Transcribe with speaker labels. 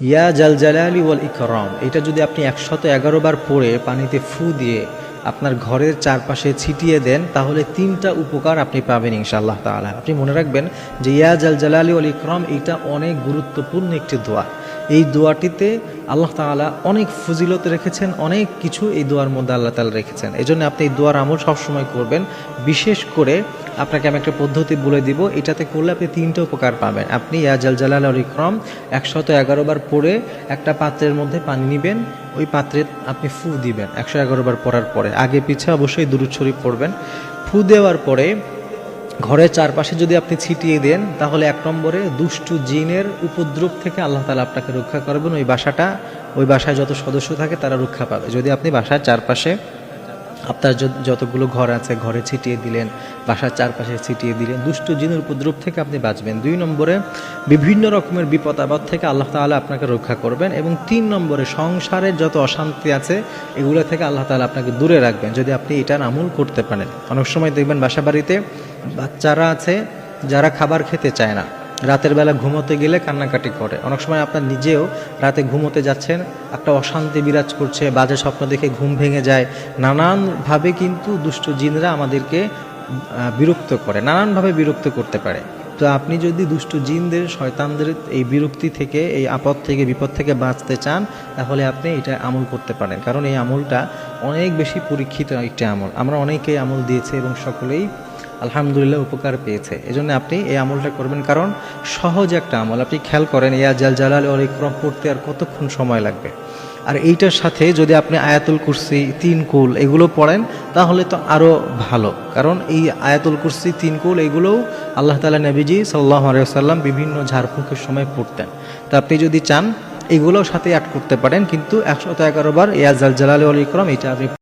Speaker 1: ইয়া জাল জালালি ওয়াল ইকরম, এটা যদি আপনি একশত এগারো বার পড়ে পানিতে ফু দিয়ে আপনার ঘরের চারপাশে ছিটিয়ে দেন, তাহলে তিনটা উপকার আপনি পাবেন ইনশাআল্লাহ তাআলা। আপনি মনে রাখবেন যে ইয়া জাল জালালি ওয়াল ইকরম, এটা অনেক গুরুত্বপূর্ণ একটি দোয়া। এই দোয়াটিতে আল্লাহ তাআলা অনেক ফজিলত রেখেছেন, অনেক কিছু এই দোয়ার মধ্যে আল্লাহ তাআলা রেখেছেন। এই জন্য আপনি এই দোয়ার আমল সবসময় করবেন, বিশেষ করে আপনাকে আমি একটা পদ্ধতি বলে দিব। এটাতে করলে আপনি তিনটা উপকার পাবেন। আপনি ইয়া জাল জালাল আল ইকরম একশত এগারো বার পরে একটা পাত্রের মধ্যে পানি নেবেন। ওই পাত্রে আপনি ফু দিবেন একশো এগারো বার পরার পরে। আগে পিছে অবশ্যই দুরুদ শরীফ পড়বেন। ফু দেওয়ার পরে ঘরের চারপাশে যদি আপনি ছিটিয়ে দেন, তাহলে এক নম্বরে দুষ্টু জিনের উপদ্রব থেকে আল্লাহ তালা আপনাকে রক্ষা করবেন। ওই বাসাটা, ওই বাসায় যত সদস্য থাকে তারা রক্ষা পাবে। যদি আপনি বাসার চারপাশে আপনার যত- যতগুলো ঘর আছে, ঘরে ছিটিয়ে দিলেন, বাসার চারপাশে ছিটিয়ে দিলেন, দুষ্টু জিনের উপদ্রব থেকে আপনি বাঁচবেন। দুই নম্বরে, বিভিন্ন রকমের বিপদ আপদ থেকে আল্লাহ তাআলা আপনাকে রক্ষা করবেন এবং তিন নম্বরে, সংসারের যত অশান্তি আছে, এগুলো থেকে আল্লাহ তাআলা আপনাকে দূরে রাখবেন, যদি আপনি এটার আমল করতে পারেন। অনেক সময় দেখবেন বাসা বাড়িতে বাচ্চারা আছে, যারা খাবার খেতে চায় না। রাতের বেলা ঘুমোতে গেলে কান্নাকাটি করে। অনেক সময় আপনার নিজেও রাতে ঘুমোতে যাচ্ছেন, একটা অশান্তি বিরাজ করছে, বাজে স্বপ্ন দেখে ঘুম ভেঙে যায়। নানানভাবে কিন্তু দুষ্ট জিনরা আমাদেরকে বিরক্ত করে, নানানভাবে বিরক্ত করতে পারে। তো আপনি যদি দুষ্ট জিনদের, শয়তানদের এই বিরক্তি থেকে, এই আপদ থেকে, বিপদ থেকে বাঁচতে চান, তাহলে আপনি এটা আমল করতে পারেন। কারণ এই আমলটা অনেক বেশি পরীক্ষিত একটি আমল। আমরা অনেকেই আমল দিয়েছি এবং সকলেই আলহামদুলিল্লাহ উপকার পেয়েছে। এই জন্য আপনি এই আমলটা করবেন। কারণ সহজ একটা আমল। আপনি খেয়াল করেন, ইয়া জাল জালাল ওর ইকরম পড়তে আর কতক্ষণ সময় লাগবে? আর এইটার সাথে যদি আপনি আয়াতুল কুরসি, তিন কুল এগুলো পড়েন, তাহলে তো আরও ভালো। কারণ এই আয়াতুল কুরসি, তিন কুল এগুলোও আল্লাহ তালা নবীজি সাল্লাহ আলিয়াল্লাম বিভিন্ন ঝাড়ফুঁকের সময় পড়তেন। তো আপনি যদি চান এগুলোও সাথে অ্যাড করতে পারেন। কিন্তু একশত এগারো বার ইয়াজাল জালাল ওয়াল ইকরম এটা আপনি